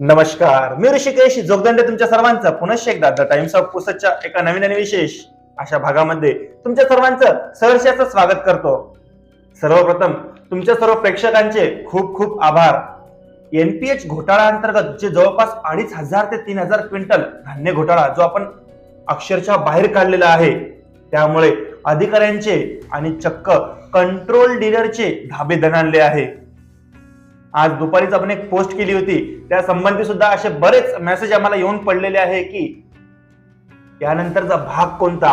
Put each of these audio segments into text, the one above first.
नमस्कार मी ऋषिकेश जोगदंडे तुमच्या सर्वांचं. पुनश्च एकदा द टाइम्स ऑफ पुसच्या एका नवीन आणि विशेष अशा भागामध्ये तुमच्या सर्वांचं सहर्षाचं स्वागत करतो. सर्वप्रथम तुमच्या सर्व प्रेक्षकांचे खूप खूप आभार. एनपीएच घोटाळा अंतर्गत जे जवळपास अडीच हजार ते तीन हजार क्विंटल धान्य घोटाळा जो आपण अक्षरशः बाहेर काढलेला आहे त्यामुळे अधिकाऱ्यांचे आणि चक्क कंट्रोल डीलरचे धाबे दणाणले आहे. आज दुपारीच आपण एक पोस्ट केली होती. त्या संबंधी सुद्धा असे बरेच मेसेज आम्हाला येऊन पडलेले आहे की यानंतरचा भाग कोणता?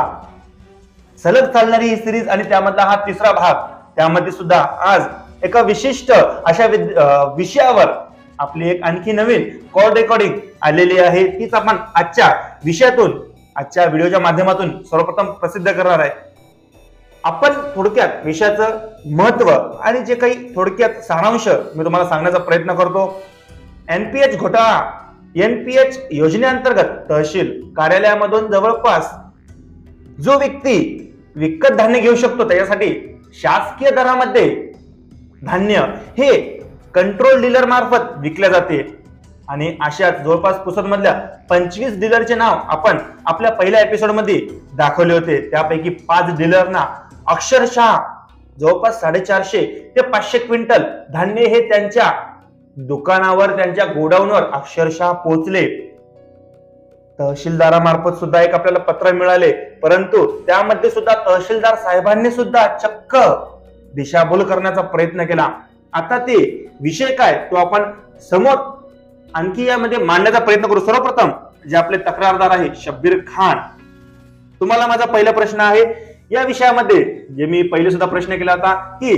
सलग चालणारी ही सिरीज आणि त्यामधला हा तिसरा भाग. त्यामध्ये सुद्धा आज एका विशिष्ट अशा विषयावर आपली एक आणखी नवीन कॉल रेकॉर्डिंग आलेली आहे. तीच आपण आजच्या विषयातून आजच्या व्हिडिओच्या माध्यमातून सर्वप्रथम प्रसिद्ध करणार आहे. आपण थोडक्यात विषयाचं महत्त्व आणि जे काही थोडक्यात सारांश मी तुम्हाला सांगण्याचा प्रयत्न करतो. एनपीएच घोटाळा एनपीएच योजनेअंतर्गत तहसील कार्यालयामधून जवळपास जो व्यक्ती विकत धान्य घेऊ शकतो त्याच्यासाठी शासकीय दरामध्ये धान्य हे कंट्रोल डीलर मार्फत विकले जाते. आणि अशाच जवळपास पुसद मधल्या पंचवीस डीलरचे नाव आपण आपल्या पहिल्या एपिसोडमध्ये दाखवले होते. त्यापैकी पाच डीलरना अक्षरशः जवळपास साडेचारशे ते पाचशे क्विंटल धान्य हे त्यांच्या दुकानावर त्यांच्या गोडाऊनवर अक्षरशः पोहोचले. तहसीलदारामार्फत सुद्धा एक आपल्याला पत्र मिळाले. परंतु त्यामध्ये सुद्धा तहसीलदार साहेबांनी सुद्धा चक्क दिशाभूल करण्याचा प्रयत्न केला. आता ते विषय काय? तो आपण समोर आणखी यामध्ये मांडण्याचा प्रयत्न करू. सर्वप्रथम जे आपले तक्रारदार आहे शब्बीर खान. तुम्हाला माझा पहिला प्रश्न आहे या विषयामध्ये जे मी पहिले सुद्धा प्रश्न केला होता की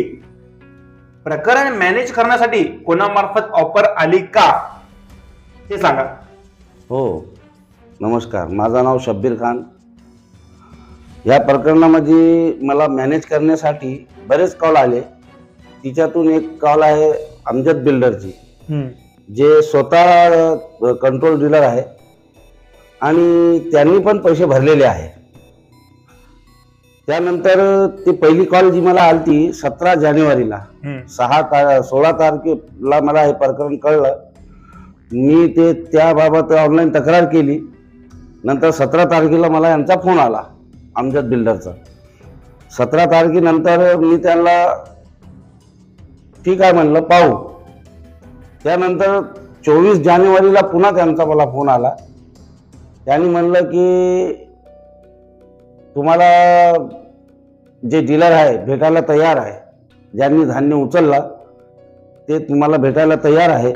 प्रकरण मॅनेज करण्यासाठी कोणामार्फत ऑफर आली का? हे सांगा. हो नमस्कार. माझं नाव शब्बीर खान. या प्रकरणामध्ये मला मॅनेज करण्यासाठी बरेच कॉल आले. तिच्यातून एक कॉल आहे अमजद बिल्डरची जे स्वतः कंट्रोल डीलर आहे. आणि त्यांनी पण पैसे भरलेले आहे त्यानंतर ती पहिली कॉल जी मला आलती सतरा जानेवारीला सहा ता सोळा तारखेला मला हे प्रकरण कळलं. मी ते त्याबाबत ऑनलाईन तक्रार केली. नंतर सतरा तारखेला मला यांचा फोन आला अमजद बिल्डरचा सतरा तारखेनंतर मी त्यांना ठीक आहे म्हणलं पाहू. त्यानंतर चोवीस जानेवारीला पुन्हा त्यांचा मला फोन आला. त्यांनी म्हणलं की तुम्हाला जे डीलर आहे भेटायला तयार आहे ज्यांनी धान्य उचलला ते तुम्हाला भेटायला तयार आहे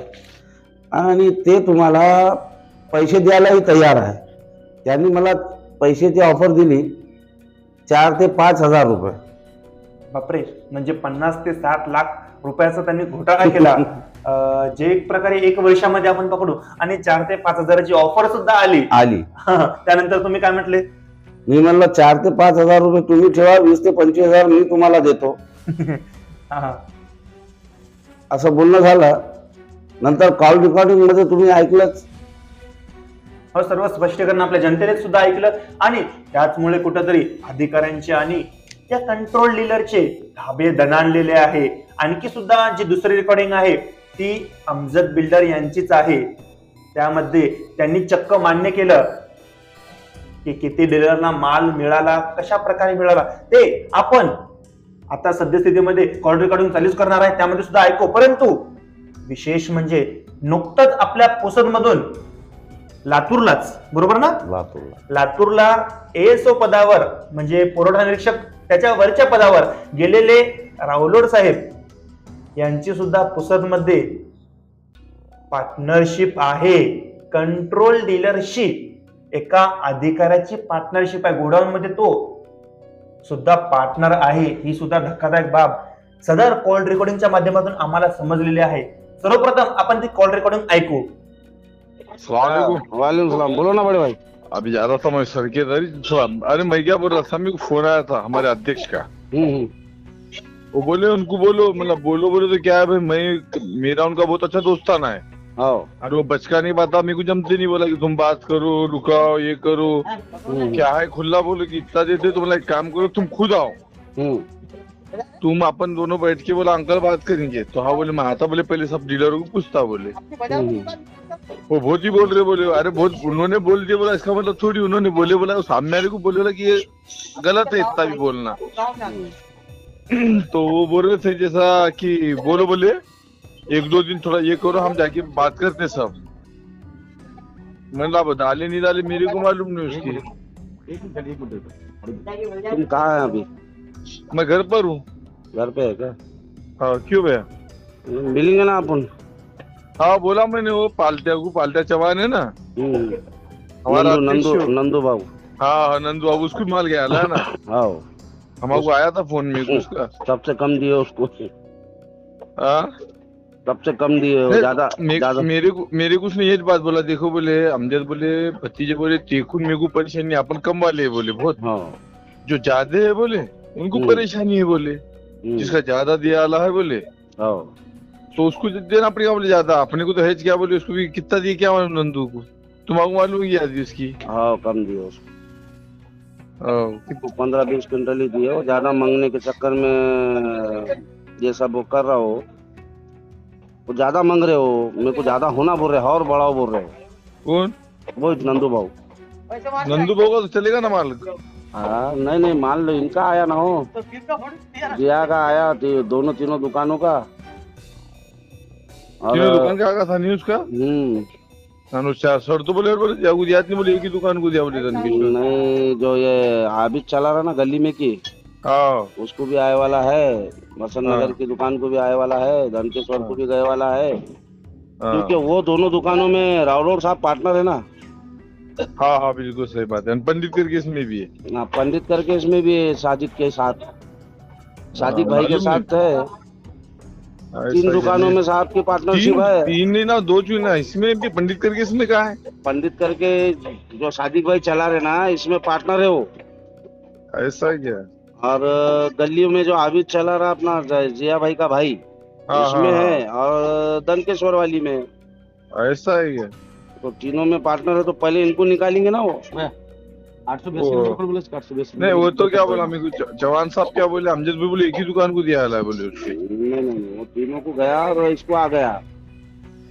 आणि ते तुम्हाला पैसे द्यायलाही तयार आहे. त्यांनी मला पैशाची ऑफर दिली चार ते पाच हजार रुपये. बापरे म्हणजे पन्नास ते साठ लाख रुपयाचा त्यांनी घोटाळा केला. अं, जे एक प्रकारे एक वर्षामध्ये आपण पकडू आणि चार ते पाच हजाराची ऑफर सुद्धा आली. आली. त्यानंतर तुम्ही काय म्हटले? मी म्हणलं चार ते पाच हजार रुपये तुम्ही ठेवा वीस ते पंचवीस हजार मी तुम्हाला देतो. हा. असं बोलणं झालं. नंतर कॉल रेकॉर्डिंगमध्ये तुम्ही ऐकलंच. हो सर्व स्पष्टीकरण आपल्या जनतेने सुद्धा ऐकलं. आणि त्याचमुळे कुठंतरी अधिकाऱ्यांचे आणि त्या कंट्रोल डीलरचे धाबे दणाणलेले आहे. आणखी सुद्धा जी दुसरी रेकॉर्डिंग आहे ती अमजद बिल्डर यांचीच आहे. त्यामध्ये त्यांनी चक्क मान्य केलं. की किती डीलरना माल मिळाला कशा प्रकारे मिळाला ते आपण आता सद्यस्थितीमध्ये कॉल रेकॉर्डिंग चालूच करणार आहे त्यामध्ये सुद्धा ऐकू. परंतु विशेष म्हणजे नुकतंच आपल्या पुसदमधून लातूरलाच बरोबर ना? लातूरला. लातूरला एएसओ पदावर म्हणजे पुरवठा निरीक्षक त्याच्या वरच्या पदावर गेलेले रावलोड साहेब यांची सुद्धा पुसदमध्ये पार्टनरशिप आहे कंट्रोल डीलरशिप एका अधिकाऱ्याची पार्टनरशिप आहे. गोडाऊन मध्ये तो सुद्धा पार्टनर आहे. ही सुद्धा धक्कादायक बाब. सदर कॉल रेकॉर्डिंगच्या माध्यमातून आम्हाला समजलेली आहे. सर्वप्रथम आपण ती कॉल रेकॉर्डिंग ऐकू. वालेकुम बोलो ना बड़े भाई. अभी जा रहा था मैं सर के अरे मैं क्या बोल रहा था मेरे को फोन आया था हमारे अध्यक्ष का। वो बोले उनको बोलो मतलब बोलो बोलो तो क्या है भाई? मैं मेरा उनका बहुत अच्छा दोस्ताना है। आओ और वो बचका नहीं पाता मेरे को जमते नहीं बोला कि तुम बात करो रुकाओ ये करो। हम्म, क्या है खुला बोलो कि इतना देते तो बोला एक काम करो तुम खुद आओ। हम्म, तुम अपन दोनों बैठ के बोला अंकल बात करेंगे। तो हाँ बोले मैं आता बोले पहले सब डीलरों को पूछता बोले। हम्म। वो बहुत ही बोल रहे बोले अरे बहुत उन्होंने बोल दिया बोला इसका मतलब थोड़ी उन्होंने बोले बोला वो सामने वाले को बोले बोला कि ये गलत है इतना भी बोलना। तो वो बोल रहे थे जैसा कि बोलो बोले। एक दो दिन थोड़ा ये करो हम जाके बात करते सब। मैंने अब डाले नहीं डाले मेरे को मालूम नहीं उसकी। तुम कहाँ है अभी? मैं घर पर हूँ। घर पे है क्या? हाँ क्यों भैया? मिलेंगे ना अपन? हाँ बोला मैंने वो पालत्या को पालत्या चौहान है ना? हम्म। हमारा नंदू नंदू बाबू। हाँ हाँ नंदू बाबू उसको माल गया ना। हाँ हमारे आया था फ़ोन में उसका। सबसे कम दिए उसको। हाँ? सबसे कम दिए वो ज़्यादा मे- ज़्यादा। मेरे को मेरे को उसने ये बात बोला देखो बोले अमजद बोले भतीजे बोले देखो मेरे को परेशानी अपन कम वाले है बोले बहुत। हाँ। जो ज़्यादा है बोले उनको हम्म। परेशानी है बोले। हम्म, जिसका ज़्यादा दिया वाला है बोले। हाँ। तो उसको देना पड़ेगा बोले ज़्यादा। अपने को तो है क्या बोले उसको भी कितना दिए क्या मालूम नंदू को? तुम्हारा मालूम है क्या दी उसकी? हाँ कम दिए उसको। हाँ, पंद्रह बीस क्विंटल ही दिए ज़्यादा मांगने के चक्कर में ये सब वो कर रहा हो वो ज़्यादा मांग रहे हो मेरे को ज़्यादा होना बोल रहे हो और बढ़ाओ बोल रहे हो। कौन? वो नंदू बाबू नंदू होगा तो चलेगा ना माल? हाँ नहीं नहीं मान लो इनका आया ना हो। जिया का आया तो दोनों तीनों दुकानों का। और दुकान का आगा था नहीं उसका हम्म। अनुसार सर तो बोले बोले जागू दिया नहीं बोले एक ही दुकान को दिया बोले नहीं जो ये आबिद चला रहा ना गली में की उसको भी आए वाला है बसंत हाँ। नगर की दुकान को भी आए वाला है धनकेश्वर को भी गए वाला है। हाँ। क्योंकि वो दोनों दुकानों में राउडोर साहब पार्टनर है ना। हाँ हाँ बिल्कुल सही बात है। पंडित करके इसमें भी है। ना पंडित करके इसमें भी है, साजिद के साथ। हाँ, भाई के साथ है। हाँ, तीन दुकानों में साहब की पार्टनरशिप है। तीन नहीं ना दो चुना इसमें भी पंडित करके इसमें कहा है? पंडित करके जो सादिक भाई चला रहे ना इसमें पार्टनर है वो। ऐसा क्या और गलियों में जो आबिद चला रहा अपना जिया भाई का भाई हाँ, उसमें हाँ, है। और दनकेश्वर वाली में। ऐसा ही है। तो तीनों में पार्टनर है तो पहले इनको निकालेंगे ना वो? आठ सौ नहीं वो तो क्या बोला मेरे को जवान साहब क्या बोले अमजद भी बोले एक ही दुकान को दिया है बोले उसके। नहीं नहीं वो तीनों को गया और इसको आ गया।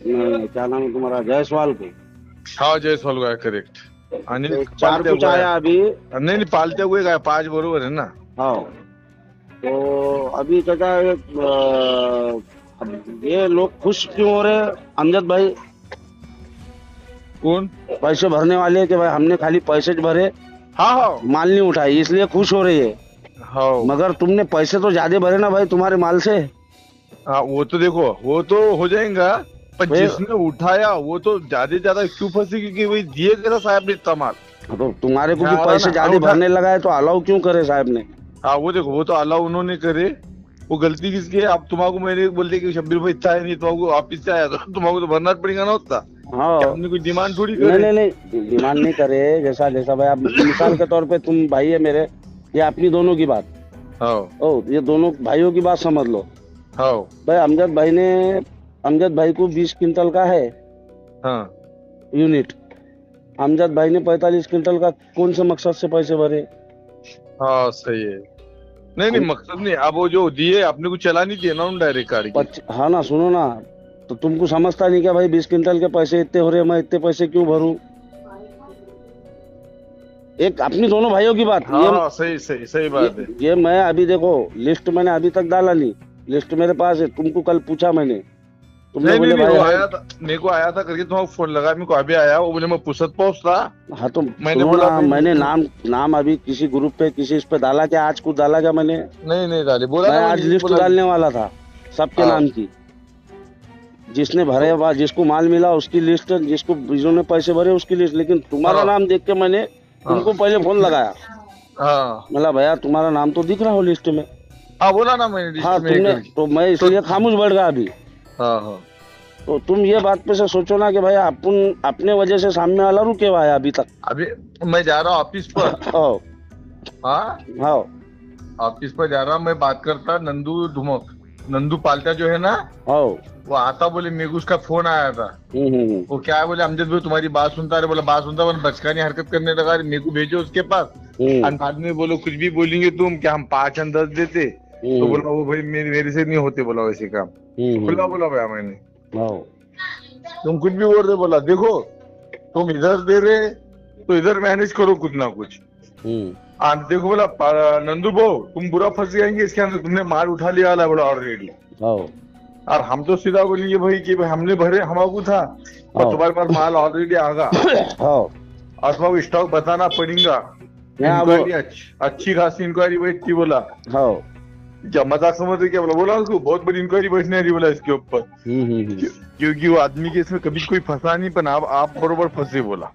क्या नाम है तुम्हारा? जायसवाल को। हाँ जयसवाल का करेक्ट तो चार पालत्या कुछ आया अभी। नहीं नहीं पालते हुए काय पाच बरोबर है ना। हाँ। तो अभी अब ये लोग खुश क्यों हो रहे हैं? अमजद भाई। कौन? पैसे भरने वाले कि भाई हमने खाली पैसे भरे। हाँ हाँ। माल नहीं उठाई इसलिए खुश हो रही है। हाँ। मगर तुमने पैसे तो ज़्यादा भरे ना भाई तुम्हारे माल से। हाँ वो तो देखो वो तो हो जाएगा पर जिसने उठाया वो तो ज़्यादा ज़्यादा क्यों फंसी? क्योंकि वही दिए गया साहब ने इतना माल। तो तुम्हारे को भी हाँ, पैसे ज़्यादा भरने लगा है तो अलाउ क्यों करे साहब ने? हाँ वो देखो वो तो अलाउ उन्होंने करे। वो गलती किसकी है? अब तुम्हारा मैंने बोलते कि शब्बीर भाई इच्छा है नहीं तुम्हारा वापिस से आया तो तुम्हारा तो भरना पड़ेगा ना उतना हाँ। कोई डिमांड थोड़ी नहीं करे? नहीं नहीं डिमांड नहीं करे जैसा जैसा भाई आप मिसाल के तौर पे तुम भाई है मेरे ये अपनी दोनों की बात। हाँ। ओ ये दोनों भाइयों की बात समझ लो। हाँ। भाई अमजद भाई ने अमजद भाई को बीस क्विंटल का है। हाँ। यूनिट। अमजद भाई ने पैतालीस क्विंटल का कौन से मकसद से पैसे भरे? हाँ सही है। नहीं नहीं मकसद नहीं अब वो जो दिए अपने को चला नहीं दिए ना डायरेक्ट गाड़ी हाँ ना सुनो ना तो तुमको समझता नहीं क्या भाई बीस क्विंटल के पैसे इतने हो रहे हैं, मैं इतने पैसे क्यों भरू? एक अपनी दोनों भाइयों की बात हाँ ये सही सही सही बात ये, है। ये, ये मैं अभी देखो लिस्ट मैंने अभी तक डाला नहीं। लिस्ट मेरे पास है तुमको कल पूछा मैंने। तुमने नहीं नहीं वो आया था मेरे को आया था करके तुम्हारा फ़ोन लगा मेरे को अभी आया वो बोले मैं पुसत पहुँचता हाँ तो मैंने बोला ना मैंने नाम नाम अभी किसी ग्रुप पे किसी इस पे डाला क्या? आज कुछ डाला क्या मैंने? नहीं नहीं डाले। बोला मैं आज लिस्ट डालने वाला था सबके हाँ। नाम की। जिसने भरे बा जिसको माल मिला उसकी लिस्ट जिसको जिन्होंने पैसे भरे उसकी लिस्ट लेकिन तुम्हारा हाँ। नाम देख के मैंने तुमको पहले फ़ोन लगाया। हाँ। मतलब भैया तुम्हारा नाम तो दिख रहा हो लिस्ट में। हाँ बोला ना मैंने हाँ तुमने तो मैं इसलिए खामोश बढ़ गया अभी। हाँ हाँ। तो तुम ये बात पे से सोचो ना कि भाई अपन अपने वजह से सामने वाला रुके हुआ है अभी तक। अभी मैं जा रहा हूँ ऑफ़िस पर। हाँ? हाँ ऑफ़िस पर जा रहा हूँ मैं बात करता नंदू धुमक। नंदू पालता जो है ना हाँ वो आता बोले मेरे को उसका फ़ोन आया था। हम्म, हम्म, हम्म, वो क्या है बोले अमजद भाई तुम्हारी बात सुनता है बोला बात सुनता है बचकानी हरकत करने लगा अरे मेरे को भेजो उसके पास। बाद में बोलो कुछ भी बोलेंगे तुम क्या हम पाँच अंदर देते? तो बोला वो भाई मेरे मेरे से नहीं होते बोला वैसे काम। हम्म, बोला भैया मैंने। तुम कुछ भी बोल रहे बोला देखो तुम इधर दे रहे तो इधर मैनेज करो कुछ ना कुछ। हम्म, और देखो बोला नंदू भाऊ तुम बुरा फंस जाएंगे इसके अंदर तुमने माल उठा लिया वाला बोला ऑलरेडी हो और हम तो सीधा बोलेंगे भाई कि भाई हमने भरे हमारे था और हाँ। तुम्हारे पास माल ऑलरेडी आगा। हो और तुम्हारे स्टॉक बताना पड़ेगा। अच्छी खासी इंक्वायरी बैठती बोला। हो क्या मज़ाक समझ रहे क्या? बोला बोला उसको बहुत बड़ी इंक्वायरी बैठने रही बोला इसके ऊपर। हम्म, हम्म, हम्म. क्योंकि वो आदमी के इसमें कभी कोई फंसा नहीं पर आप आप बरोबर फंसे बोला।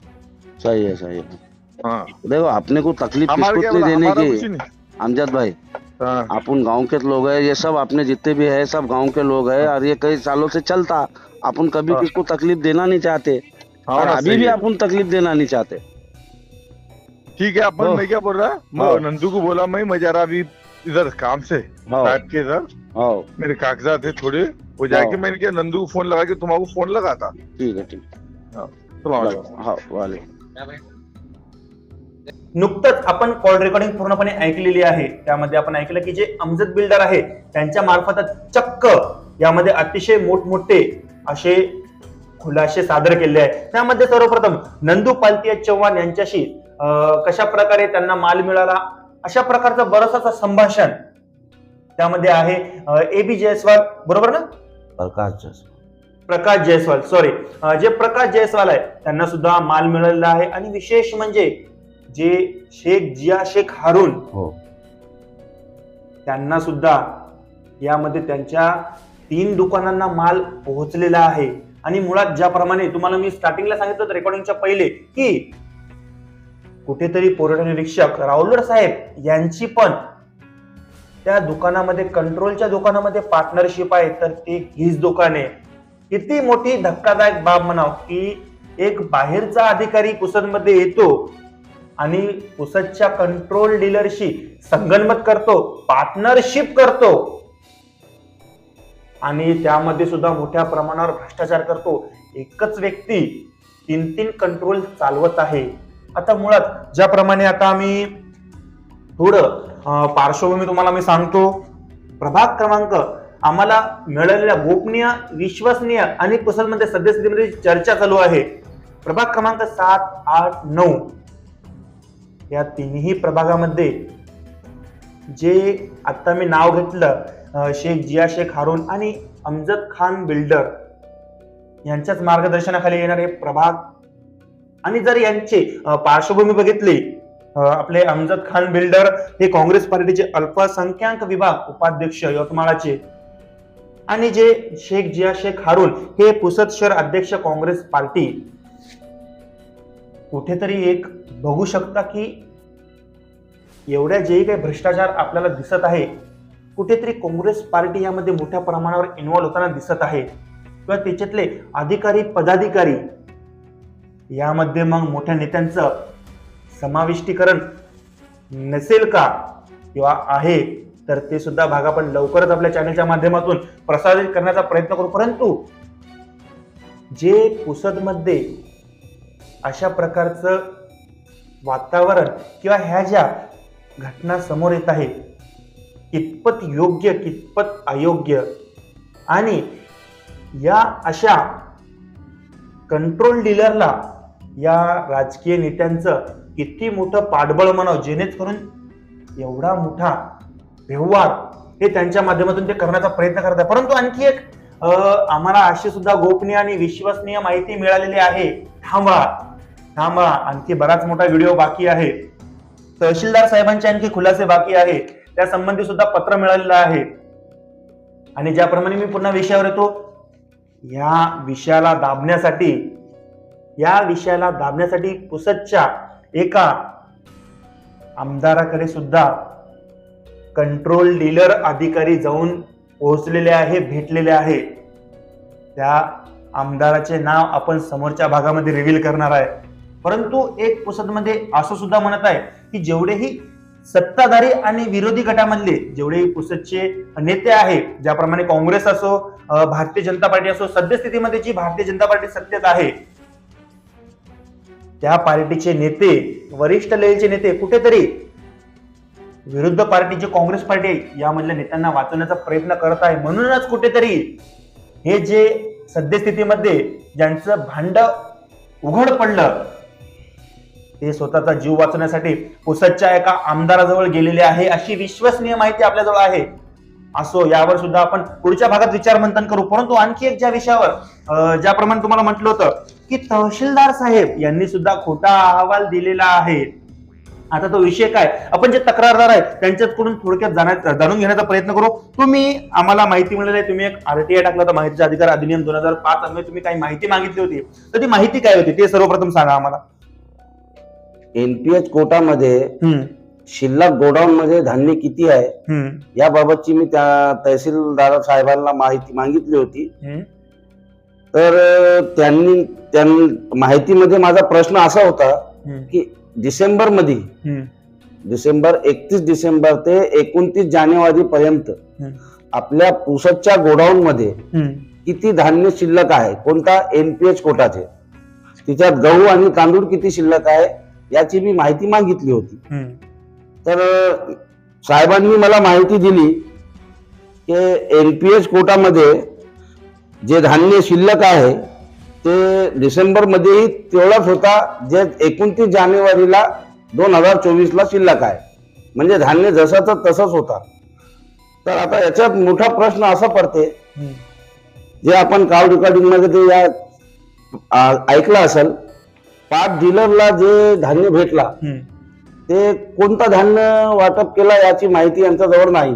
सही है सही है। हाँ। देखो अपने को तकलीफ़ किसको नहीं देने की? अमजद भाई हाँ। अपन गाँव के लोग हैं ये सब अपने जितने भी है सब गाँव के लोग है और ये कई सालों से चलता। अपन कभी हाँ। किसको तकलीफ़ देना नहीं चाहते हाँ, और अभी भी है। अपन तकलीफ़ देना नहीं चाहते। ठीक है अपन हाँ। मैं क्या बोल रहा? मैं हाँ। नंदू को बोला मैं मैं जरा अभी इधर काम से हाँ बैठ के इधर। हाँ मेरे कागजात है थोड़े वो जाके हाँ। मैंने क्या नंदू को फोन लगा के तुम्हारा फोन लगा था ठीक। है ठीक नुकतंच आपण कॉल रेकॉर्डिंग पूर्णपणे ऐकलेली आहे. त्यामध्ये आपण ऐकलं की जे अमजद बिल्डर आहे त्यांच्या मार्फत चक्क यामध्ये अतिशय मोठमोठे असे खुलासे सादर केले आहे त्यामध्ये सर्वप्रथम नंदू पालतिया चव्हाण यांच्याशी कशा प्रकारे त्यांना माल मिळाला अशा प्रकारचं बरंचसं संभाषण त्यामध्ये आहे. ए बी जयस्वाल बरोबर ना? प्रकाश जायसवाल. प्रकाश जयस्वाल सॉरी जे प्रकाश जयस्वाल आहे त्यांना सुद्धा माल मिळालेला आहे. आणि विशेष म्हणजे जे शेख जिया शेख हारून हो. त्यांना सुद्धा यामध्ये त्यांच्या तीन दुकानांना माल पोहोचलेला आहे. आणि मुळात ज्याप्रमाणे तुम्हाला मी स्टार्टिंगला सांगितलं रेकॉर्डिंगच्या पहिले की कुठेतरी पुरवठा निरीक्षक राहुलर साहेब यांची पण त्या दुकानामध्ये कंट्रोलच्या दुकानामध्ये पार्टनरशिप आहे तर ती हीच दुकाने किती मोठी धक्कादायक बाब म्हणाव की एक बाहेरचा अधिकारी पुसदमध्ये येतो आणि पुसदच्या कंट्रोल डीलरशी संगनमत करतो पार्टनरशिप करतो. आणि त्यामध्ये सुद्धा मोठ्या प्रमाणावर भ्रष्टाचार करतो. एकच व्यक्ती तीन तीन कंट्रोल चालवत आहे. आता मुळात ज्याप्रमाणे आता आम्ही थोडं पार्श्वभूमी तुम्हाला मी सांगतो. प्रभाग क्रमांक आम्हाला मिळालेल्या गोपनीय विश्वसनीय आणि कुसलमध्ये सद्यस्थितीमध्ये चर्चा चालू आहे. प्रभाग क्रमांक सात आठ नऊ या तिन्ही प्रभागामध्ये जे आता मी नाव घेतलं शेख जिया शेख हारून आणि अमजद खान बिल्डर यांच्याच मार्गदर्शनाखाली येणारे प्रभाग आणि जर यांचे पार्श्वभूमी बघितली आपले अमजद खान बिल्डर हे काँग्रेस पार्टीचे अल्पसंख्याक विभाग उपाध्यक्ष यवतमाळाचे. आणि जे शेख जिया शेख हारून हे पुसद शहर अध्यक्ष काँग्रेस पार्टी. कुठेतरी एक बघू शकता की एवढ्या जेही काही भ्रष्टाचार आपल्याला दिसत आहे कुठेतरी काँग्रेस पार्टी यामध्ये मोठ्या प्रमाणावर इन्व्हॉल्व्ह होताना दिसत आहे. किंवा त्याच्यातले अधिकारी पदाधिकारी यामध्ये मग मोठ्या नेत्यांचं समाविष्टीकरण नसेल का किंवा आहे तर ते सुद्धा भाग आपण लवकरच आपल्या चॅनलच्या माध्यमातून प्रसारित करण्याचा प्रयत्न करू. परंतु जे पुसदमध्ये अशा प्रकारचं वातावरण किंवा ह्या ज्या घटना समोर येत आहे कितपत योग्य कितपत अयोग्य आणि या अशा कंट्रोल डीलरला या राजकीय नेत्यांचं किती मोठं पाठबळ म्हणावं जेणेकरून एवढा मोठा व्यवहार हे त्यांच्या माध्यमातून ते करण्याचा प्रयत्न करत आहे परंतु आणखी एक आम्हाला अशी सुद्धा गोपनीय आणि विश्वसनीय माहिती मिळालेली आहे. थांबा थांबा आणखी बराच मोठा व्हिडिओ बाकी आहे. तहसीलदार साहेबांचे आणखी खुलासे बाकी आहे. त्या संबंधी सुद्धा पत्र मिळालेलं आहे. आणि ज्याप्रमाणे मी पुन्हा विषयावर येतो या विषयाला दाबण्यासाठी या विषयाला दाबण्यासाठी पुसदच्या एका आमदाराकडे सुद्धा कंट्रोल डीलर अधिकारी जाऊन पोहोचलेले आहे भेटलेले आहे. त्या आमदाराचे नाव आपण समोरच्या भागामध्ये रिव्हील करणार आहे. परंतु एक पुसदमध्ये असं सुद्धा म्हणत आहे की जेवढेही सत्ताधारी आणि विरोधी गटामधले जेवढे पुसदचे नेते आहेत ज्याप्रमाणे काँग्रेस असो भारतीय जनता पार्टी असो सद्यस्थितीमध्ये जी भारतीय जनता पार्टी सत्तेत आहे त्या पार्टीचे नेते वरिष्ठ लेवलचे नेते कुठेतरी विरुद्ध पार्टी जी काँग्रेस पार्टी आहे यामधल्या नेत्यांना वाचवण्याचा प्रयत्न करत आहे. म्हणूनच कुठेतरी हे जे सद्यस्थितीमध्ये ज्यांचं भांड उघड पडलं ते स्वतःचा जीव वाचवण्यासाठी पुसदच्या एका आमदाराजवळ गेलेले आहे अशी विश्वसनीय माहिती आपल्याजवळ आहे. असो यावर सुद्धा आपण पुढच्या भागात विचार मंथन करू. परंतु आणखी एक ज्या विषयावर ज्याप्रमाणे तुम्हाला म्हटलं होतं की तहसीलदार साहेब यांनी सुद्धा खोटा अहवाल दिलेला आहे. आता तो विषय काय? आपण जे तक्रारदार आहेत त्यांच्याकडून थोडक्यात जाणून घेण्याचा प्रयत्न करू. तुम्ही आम्हाला माहिती मिळाली आहे तुम्ही एक आरटीआय टाकला होता माहितीचा अधिकार अधिनियम दोन हजार पाच अन्वये तुम्ही काही माहिती मागितली होती. तर ती माहिती काय होती? ते सर्वप्रथम सांगा आम्हाला. एनपीएच कोटामध्ये शिल्लक गोडाऊन मध्ये धान्य किती आहे? याबाबतची मी त्या तहसीलदार साहेबांना माहिती मागितली होती. तर त्यांनी त्यां माहितीमध्ये माझा प्रश्न असा होता की डिसेंबरमध्ये डिसेंबर एकतीस डिसेंबर ते एकोणतीस जानेवारी पर्यंत आपल्या पुसदच्या गोडाऊन मध्ये किती धान्य शिल्लक आहे? कोणता एनपीएच कोटाचे तिच्यात गहू आणि तांदूळ किती शिल्लक आहे? याची मी माहिती मागितली होती. तर साहेबांनी मला माहिती दिली की एनपीएच कोटामध्ये जे धान्य शिल्लक आहे ते डिसेंबर मध्येही तेवढाच होता जे एकोणतीस जानेवारीला दोन हजार चोवीसला शिल्लक आहे. म्हणजे धान्य जसाच तसंच होता. तर आता याच्यात मोठा प्रश्न असा पडते जे आपण काल रेकॉर्डिंगमध्ये ते या ऐकलं असेल पाच डीलरला जे धान्य भेटला ते कोणतं धान्य वाटप केलं याची माहिती यांच्याजवळ नाही.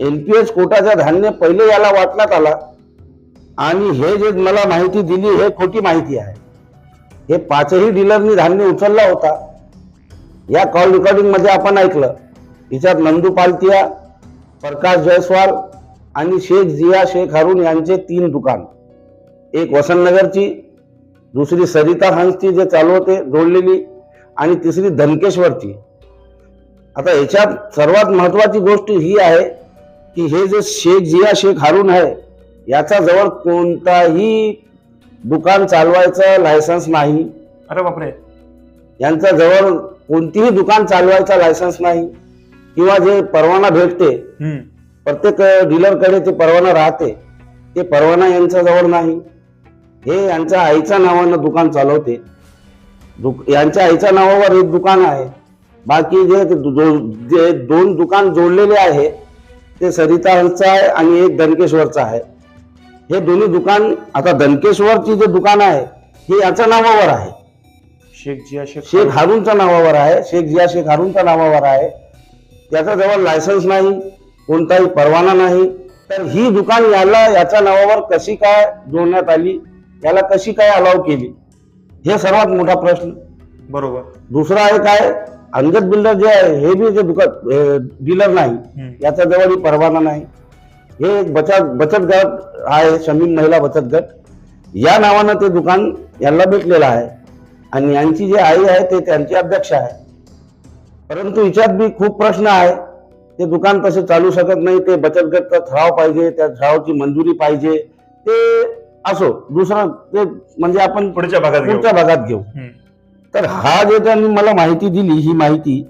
एल पी एस कोटाचं धान्य पहिले याला वाटण्यात आला. आणि हे जे मला माहिती दिली हे खोटी माहिती आहे. हे पाचही डीलरनी धान्य उचलला होता. या कॉल रेकॉर्डिंगमध्ये आपण ऐकलं. हिच्यात नंदू पालतिया प्रकाश जयस्वाल आणि शेख जिया शेख हारून यांचे तीन दुकान. एक वसंतनगरची दुसरी सरिता हंसची जे चालू होते जोडलेली आणि तिसरी धनकेश्वरची. आता याच्यात सर्वात महत्वाची गोष्ट ही आहे की हे जे शेख जिया शेख हारून आहे याचा जवळ कोणताही दुकान चालवायचं लायसन्स नाही. अरे बापरे. यांचा जवळ कोणतीही दुकान चालवायचा लायसन्स नाही. किंवा जे परवाना भेटते प्रत्येक डीलरकडे ते परवाना राहते ते परवाना यांच्या जवळ नाही. हे यांच्या आईच्या नावानं दुकान चालवते. दुक- यांच्या आईच्या नावावर एक दुकान आहे. बाकी दो- दो- जे दोन दुकान जोडलेले आहे ते सरिता हंसचं आहे आणि एक दनकेश्वरचं आहे. हे दोन्ही दुकान आता दनकेश्वरची जे दुकान आहे हे याच्या नावावर आहे. शेख जिया शेख शेख हारूनच्या नावावर आहे. शेख जिया शेख हारूनच्या नावावर आहे. त्याचा जवळ लायसन्स नाही कोणताही परवाना नाही. तर ही दुकान याला याच्या नावावर कशी काय जोडण्यात आली याला कशी काय अलाव केली? हे सर्वात मोठा प्रश्न. बरोबर. दुसरा एक आहे अंगद बिल्डर जे आहे हे बी जे दुकान डीलर नाही याचा जवळही परवाना नाही. हे एक बचत बचत गट आहे शमीम महिला बचत गट. या नावानं ते दुकान यांना भेटलेलं आहे. आणि यांची जी आई आहे ते त्यांची अध्यक्ष आहे. परंतु हिच्यात बी खूप प्रश्न आहे. ते दुकान तसे चालू शकत नाही ते बचत गटचा ठराव पाहिजे त्या ठरावाची मंजुरी पाहिजे. ते असो दुसरं ते म्हणजे आपण पुढच्या भागात. पुढच्या भागात घेऊ. तर हा जे त्यांनी मला माहिती दिली ही माहिती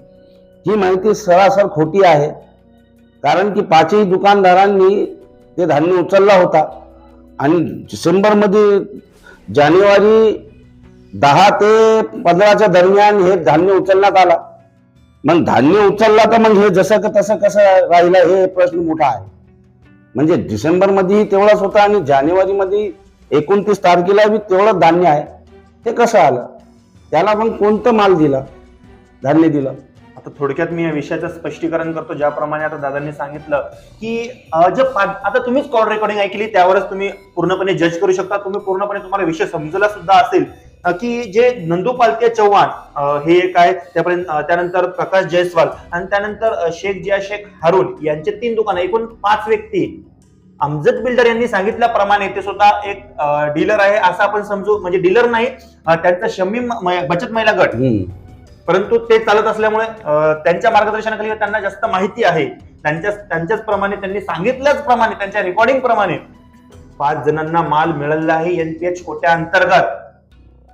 ही माहिती सरासर खोटी आहे. कारण की पाचही दुकानदारांनी ते धान्य उचलला होता. आणि डिसेंबरमध्ये जानेवारी दहा ते पंधराच्या दरम्यान हे धान्य उचलण्यात आला. मग धान्य उचलला तर मग हे जसं का तसं कसं राहिलं हे प्रश्न मोठा आहे. म्हणजे डिसेंबरमध्येही तेवढाच होता आणि जानेवारीमध्ये एकोणतीस तारखेला बी तेवढंच धान्य आहे. ते कसं आलं? त्याला मग कोणतं माल दिला? धान्य दिलं. आता थोडक्यात मी या विषयाचं स्पष्टीकरण करतो ज्याप्रमाणे आता दादांनी सांगितलं की जे पा- आता तुम्हीच कॉल रेकॉर्डिंग ऐकली त्यावरच तुम्ही पूर्णपणे जज करू शकता. तुम्ही पूर्णपणे तुम्हाला विषय समजला सुद्धा असेल. की जे नंदू पालके चव्हाण हे एक आहे त्यापर्यंत त्यानंतर प्रकाश जयस्वाल आणि त्यानंतर शेख जिया शेख हारून यांचे तीन दुकान एकूण पाच व्यक्ती अमजद बिल्डर यांनी सांगितल्याप्रमाणे ते स्वतः एक डीलर आहे असं आपण समजू म्हणजे डीलर नाही त्यांचा शमीम म- बचत महिला गट. परंतु ते चालत असल्यामुळे त्यांच्या मार्गदर्शनाखाली त्यांना जास्त माहिती आहे. त्यांच्या त्यांच्याच प्रमाणे त्यांनी सांगितल्याच प्रमाणे त्यांच्या रेकॉर्डिंग प्रमाणे पाच जणांना माल मिळालेला आहे एनपीएच कोट्या अंतर्गत.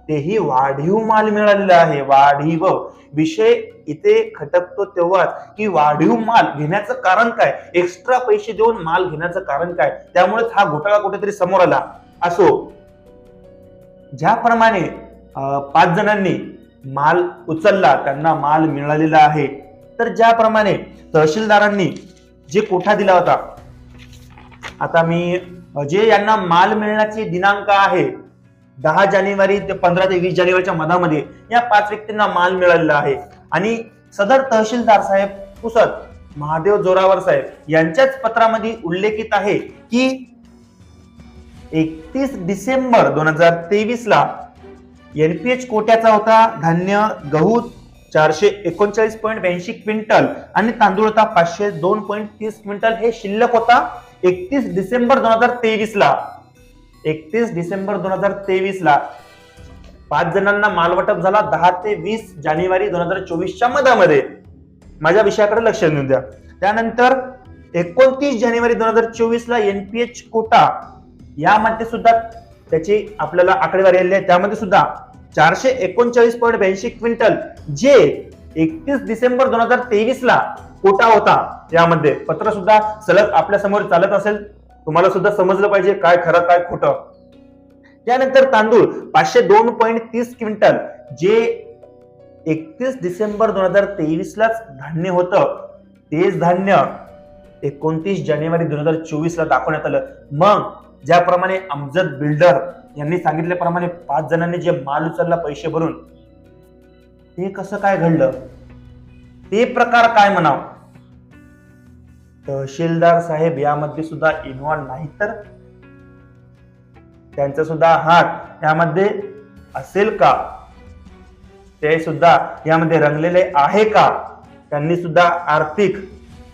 तेही वाढीव माल मिळालेला आहे. वाढीव. विषय इथे खटकतो तेव्हा की वाढीव माल घेण्याचं कारण काय? एक्स्ट्रा पैसे देऊन माल घेण्याचं कारण काय? त्यामुळेच हा घोटाळा कुठेतरी समोर आला. असो ज्याप्रमाणे पाच जणांनी माल उचलला त्यांना माल मिळालेला आहे तर ज्याप्रमाणे तहसीलदारांनी जे कोठा दिला होता आता मी जे यांना माल मिळण्याची दिनांक आहे दहा जानेवारी ते पंधरा ते वीस जानेवारीच्या मधामध्ये या पाच व्यक्तींना माल मिळालेला आहे. आणि सदर तहसीलदार साहेब पुसत महादेव जोरावर साहेब यांच्याच पत्रामध्ये उल्लेखित आहे की एकतीस डिसेंबर दोन हजार तेवीस ला एनपीएच कोट्याचा होता धान्य गहू चारशे एकोणचाळीस पॉईंट ब्याऐंशी क्विंटल आणि तांदूळ होता पाचशे दोन पॉईंट तीस क्विंटल. हे शिल्लक होता एकतीस डिसेंबर दोन हजार तेवीस ला एकतीस डिसेंबर दोन हजार तेवीस ला पाच जणांना मालवाटप झाला दहा ते वीस जानेवारी दोन हजार चोवीसच्या मधामध्ये. माझ्या विषयाकडे लक्ष देऊन द्या. त्यानंतर एकोणतीस जानेवारी दोन हजार चोवीस ला एनपीएच कोटा यामध्ये सुद्धा त्याची आपल्याला आकडेवारी आलेली आहे. त्यामध्ये सुद्धा चारशे एकोणचाळीस पॉईंट ब्याऐंशी क्विंटल जे एकतीस डिसेंबर दोन हजार तेवीस ला कोटा होता यामध्ये. पत्र सुद्धा सलग आपल्यासमोर चालत असेल. तुम्हाला सुद्धा समजलं पाहिजे काय खरं काय खोटं. त्यानंतर तांदूळ पाचशे दोन पॉईंट तीस क्विंटल जे एकतीस डिसेंबर दोन हजार तेवीस लाच धान्य होतं. तेच धान्य एकोणतीस जानेवारी दोन हजार चोवीस ला दाखवण्यात आलं. मग ज्याप्रमाणे अमजद बिल्डर यांनी सांगितल्याप्रमाणे पाच जणांनी जे माल उचलला पैसे भरून ते कसं काय घडलं? ते प्रकार काय म्हणावं? तहसीलदार साहेब यामध्ये सुद्धा इन्व्हॉल्व नाही तर त्यांचा सुद्धा हात यामध्ये असेल का? ते सुद्धा यामध्ये रंगलेले आहे का? त्यांनी सुद्धा आर्थिक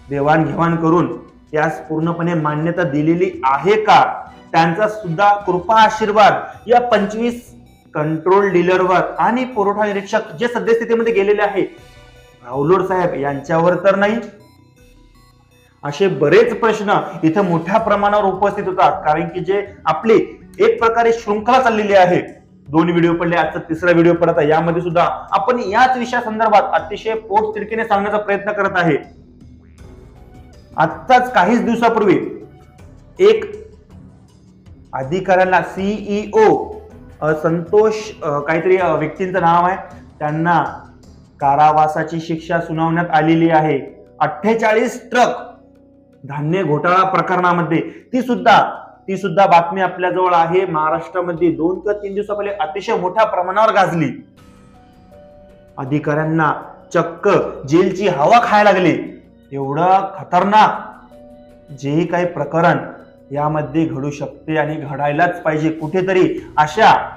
देवाणघेवाण करून यास पूर्णपणे मान्यता दिलेली आहे का? त्यांचा सुद्धा कृपा आशीर्वाद या पंचवीस कंट्रोल डीलरवर आणि पुरवठा निरीक्षक जे सद्यस्थितीमध्ये गेलेले आहे. राहुलोड साहेब यांच्यावर तर नाही असे बरेच प्रश्न इथं मोठ्या प्रमाणावर उपस्थित होतात. कारण की जे आपली एक प्रकारे शृंखला चाललेली आहे. दोन व्हिडिओ पडले आजचा तिसरा व्हिडिओ पडत आहे. यामध्ये सुद्धा आपण याच विषयासंदर्भात अतिशय पोट तिडकीने सांगण्याचा प्रयत्न करत आहे. आत्ताच काहीच दिवसापूर्वी एक अधिकाऱ्याला सीईओ संतोष काहीतरी व्यक्तींचं नाव आहे. त्यांना कारावासाची शिक्षा सुनावण्यात आलेली आहे. अठ्ठेचाळीस ट्रक धान्य घोटाळा प्रकरणामध्ये. ती सुद्धा ती सुद्धा बातमी आपल्याजवळ आहे. महाराष्ट्रामध्ये दोन किंवा तीन दिवसापहिले अतिशय मोठ्या प्रमाणावर गाजली. अधिकाऱ्यांना चक्क जेलची हवा खायला लागली. एवढं खतरनाक. जेही काही प्रकरण यामध्ये घडू शकते आणि घडायलाच पाहिजे कुठेतरी अशा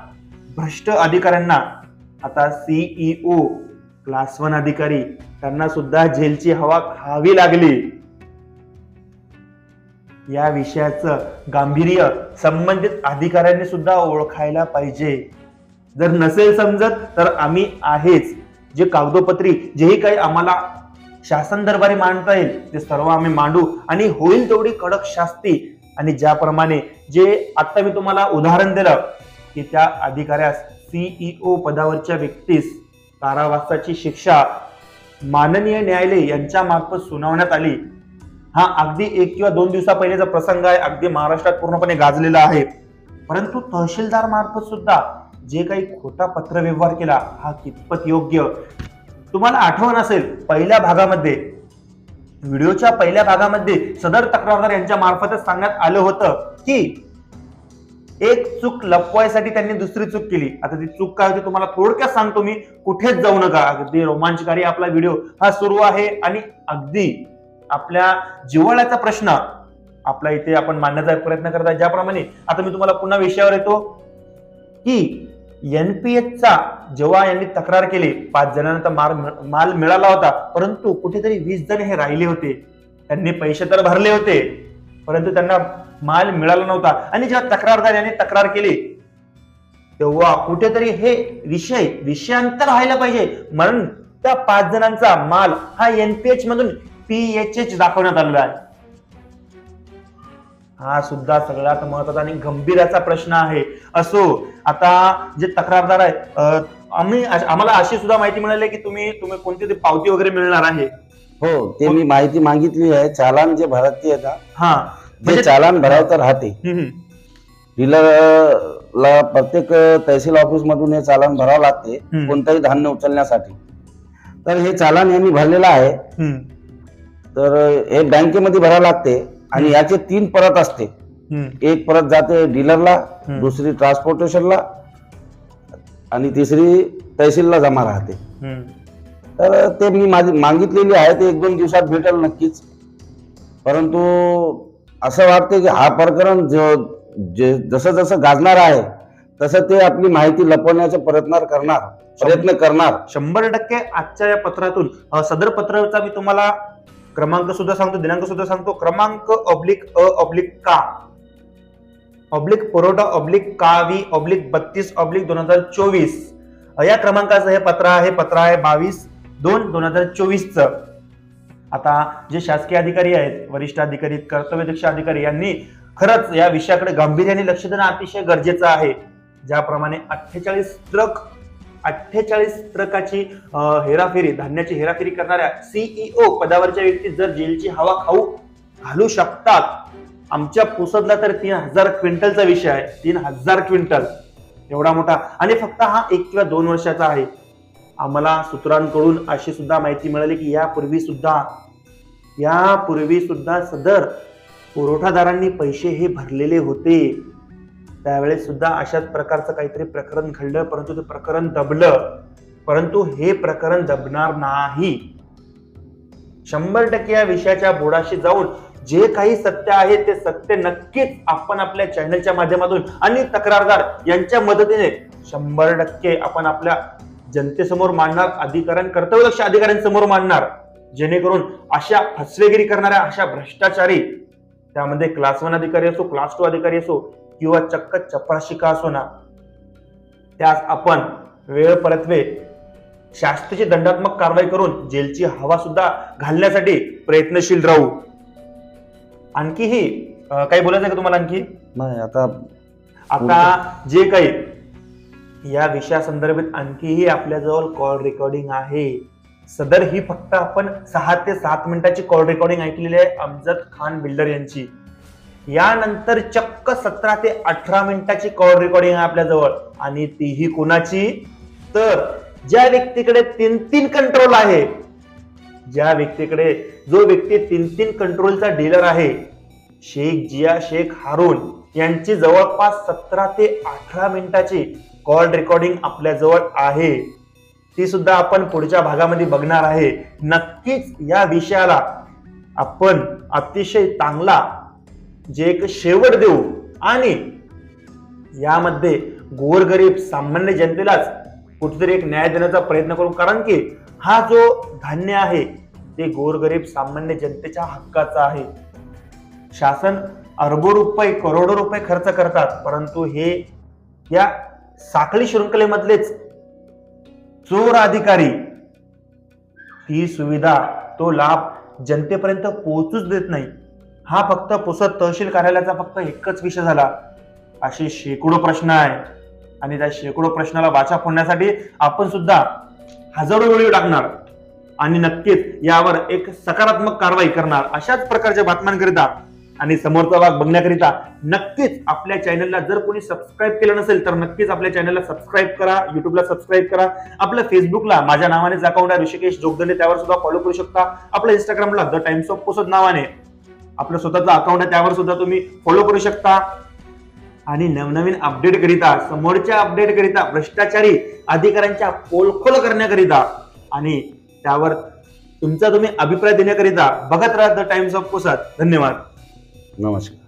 भ्रष्ट अधिकाऱ्यांना. आता सीईओ क्लास वन अधिकारी त्यांना सुद्धा जेलची हवा खावी लागली. या विषयाचं गांभीर्य संबंधित अधिकाऱ्यांनी सुद्धा ओळखायला पाहिजे. जर नसेल समजत तर आम्ही आहेच. जे कागदोपत्री जेही काही आम्हाला शासन दरबारी मांडता येईल ते सर्व आम्ही मांडू. आणि होईल तेवढी कडक शास्ती. आणि ज्याप्रमाणे जे आत्ता मी तुम्हाला उदाहरण दिलं की त्या अधिकाऱ्यास सीईओ पदावरच्या व्यक्तीस कारावासाची शिक्षा माननीय न्यायालय यांच्या मार्फत सुनावण्यात आली. हा अगदी एक किंवा दोन दिवसा पहिलेचा प्रसंग आहे अगदी महाराष्ट्रात पूर्णपणे गाजलेला आहे. परंतु तहसीलदार मार्फत सुद्धा जे काही खोटा पत्रव्यवहार केला हा कितपत योग्य? तुम्हाला आठवण असेल पहिल्या भागामध्ये व्हिडिओच्या पहिल्या भागामध्ये सदर तक्रारदार यांच्या मार्फतच सांगण्यात आलं होतं की एक चूक लपवायसाठी त्यांनी दुसरी चूक केली. आता ती चूक काय होती तुम्हाला थोडक्यात सांगतो मी. कुठेच जाऊ नका. अगदी रोमांचकारी आपला व्हिडिओ हा सुरू आहे आणि अगदी आपल्या जिव्हाळ्याचा प्रश्न आपला इथे आपण मांडण्याचा प्रयत्न करत आहे. ज्याप्रमाणे आता मी तुम्हाला पुन्हा विषयावर येतो की एनपीएचचा जेव्हा यांनी तक्रार केली पाच जणांना तर माल माल मिळाला होता. परंतु कुठेतरी वीस जण हे राहिले होते. त्यांनी पैसे तर भरले होते परंतु त्यांना माल मिळाला नव्हता. आणि जेव्हा तक्रारदार यांनी तक्रार केली तेव्हा कुठेतरी हे विषय विषयांतर व्हायला पाहिजे. म्हणून त्या पाच जणांचा माल हा एनपीएच मधून पीएचएच दाखवण्यात आलेला आहे. हा सुद्धा सगळ्यात महत्त्वाचा आणि गंभीराचा प्रश्न आहे. असो आता जे तक्रारदार आहे अं, आम्ही आम्हाला अशी सुद्धा माहिती मिळाली की तुम्ही तुम्ही कोणती पावती वगैरे मिळणार आहे. हो ते मी माहिती मागितली आहे. चालान जे भरती ना हा. जे म्हणजे- चालान भरावं तर राहते. डीलरला प्रत्येक तहसील ऑफिस मधून हे चालान भरावं लागते. कोणतंही धान्य उचलण्यासाठी. तर हे चालान यांनी भरलेलं आहे. तर हे बँकेमध्ये भरावं लागते आणि याचे तीन परत असते. एक परत जाते डीलरला. दुसरी ट्रान्सपोर्टेशनला आणि तिसरी तहसीलला जमा राहते. तर ते मी माझी मागितलेली आहे ते एक दोन दिवसात भेटेल नक्कीच परंतु असं वाटतं की हा प्रकरण जसं जसं गाजणार आहे तसं ते आपली माहिती लपवण्याचा प्रयत्न करणार प्रयत्न करणार शंभर टक्के आजच्या या पत्रातून सदर पत्राचा मी तुम्हाला क्रमांक सुद्धा सांगतो दिनांक सुद्धा सांगतो. क्रमांक ऑब्लिक अ ऑब्लिक का? ऑब्लिक पुरवठा ऑब्लिक का वी ऑब्लिक बत्तीस ऑब्लिक दोन हजार चोवीस. या क्रमांकाचं हे पत्र आहे पत्र आहे बावीस दोन दोन हजार चोवीसचं. आता जे शासकीय अधिकारी आहेत वरिष्ठ अधिकारी कर्तव्यदक्ष अधिकारी यांनी खरंच या विषयाकडे गांभीर्याने लक्ष देणं अतिशय गरजेचं आहे. ज्याप्रमाणे अठ्ठेचाळीस ट्रक अठ्ठेचाळीस ट्रकाची हेराफेरी धान्याची हेराफेरी करणाऱ्या सीईओ पदावरच्या व्यक्ती जर जेलची हवा खाऊ घालू शकतात. आमच्या पुसदला तर तीन हजार क्विंटलचा विषय आहे. तीन हजार क्विंटल. एवढा मोठा. आणि फक्त हा एक किंवा दोन वर्षाचा आहे. आम्हाला सूत्रांकडून अशी सुद्धा माहिती मिळाली की यापूर्वी सुद्धा यापूर्वी सुद्धा सदर पुरवठादारांनी पैसे हे भरलेले होते. त्यावेळेस सुद्धा अशाच प्रकारचं काहीतरी प्रकरण घडलं परंतु ते प्रकरण दबलं. परंतु हे प्रकरण दबणार नाही. शंभर टक्के या विषयाच्या बोडाशी जाऊन जे काही सत्य आहे ते सत्य नक्कीच आपण आपल्या चॅनलच्या माध्यमातून आणि तक्रारदार यांच्या मदतीने शंभर टक्के आपण आपल्या जनतेसमोर मांडणार अधिकाऱ्यां कर्तव्यदक्ष अधिकाऱ्यांसमोर मांडणार. जेणेकरून अशा फसवेगिरी करणाऱ्या अशा भ्रष्टाचारी त्यामध्ये क्लास वन अधिकारी असो क्लास टू अधिकारी असो किंवा चक्क चपराशिका असो ना त्यास आपण वेळ परत्वे शास्त्रीची दंडात्मक कारवाई करून जेलची हवा सुद्धा घालण्यासाठी प्रयत्नशील राहू. आणखीही काही बोलायचं आहे का तुम्हाला आणखी? नाही आता आता जे काही या विषयासंदर्भात आणखीही आपल्याजवळ कॉल रेकॉर्डिंग आहे. सदर ही फक्त आपण सहा ते सात मिनिटाची कॉल रेकॉर्डिंग ऐकलेली आहे अमजद खान बिल्डर यांची. यानंतर चक्क सतरा ते अठरा मिनिटाची कॉल रेकॉर्डिंग आहे आपल्याजवळ. आणि तीही कुणाची? तर ज्या व्यक्तीकडे तीन तीन कंट्रोल आहे ज्या व्यक्तीकडे जो व्यक्ती तीन तीन कंट्रोलचा डीलर आहे शेख जिया शेख हारून यांची जवळपास सतरा ते अठरा मिनिटाची कॉल रेकॉर्डिंग आपल्याजवळ आहे. ती सुद्धा आपण पुढच्या भागामध्ये बघणार आहे. नक्कीच या विषयाला आपण अतिशय चांगला जे एक शेवट देऊ आणि यामध्ये गोरगरीब सामान्य जनतेलाच कुठेतरी एक न्याय देण्याचा प्रयत्न करू. कारण की हा जो धान्य आहे ते गोरगरीब सामान्य जनतेच्या हक्काचा आहे. शासन अरबो रुपये करोडो रुपये खर्च करतात. परंतु हे या साखळी शृंखलेमधलेच चोर अधिकारी ती सुविधा तो लाभ जनतेपर्यंत पोहोचूच देत नाही. हा फक्त पुसद तहसील कार्यालयाचा फक्त एकच विषय झाला. असे शेकडो प्रश्न आहे. आणि त्या शेकडो प्रश्नाला वाचा फोडण्यासाठी आपण सुद्धा हजारो व्हिडिओ टाकणार. आणि नक्कीच यावर एक सकारात्मक कारवाई करणार. अशाच प्रकारच्या बातम्यांकरिता आणि समोरचा भाग बघण्याकरिता नक्कीच आपल्या चॅनलला जर कोणी सबस्क्राईब केलं नसेल तर नक्कीच आपल्या चॅनलला सबस्क्राईब करा युट्यूबला सबस्क्राईब करा. आपल्या फेसबुकला माझ्या नावानेच अकाउंट आहे ऋषिकेश जोगदंडे त्यावर सुद्धा फॉलो करू शकता. आपल्या इंस्टाग्रामला द टाइम्स ऑफ पोसत नावाने. आपलं स्वतःचं अकाउंट आहे त्यावर सुद्धा तुम्ही फॉलो करू शकता. आणि नवनवीन अपडेट करिता समोरच्या अपडेट करिता भ्रष्टाचारी अधिकाऱ्यांच्या पोलखोल करण्याकरिता आणि त्यावर तुमचा तुम्ही अभिप्राय देण्याकरिता बघत राहा द टाइम्स ऑफ कोसात धन्यवाद. नमस्कार.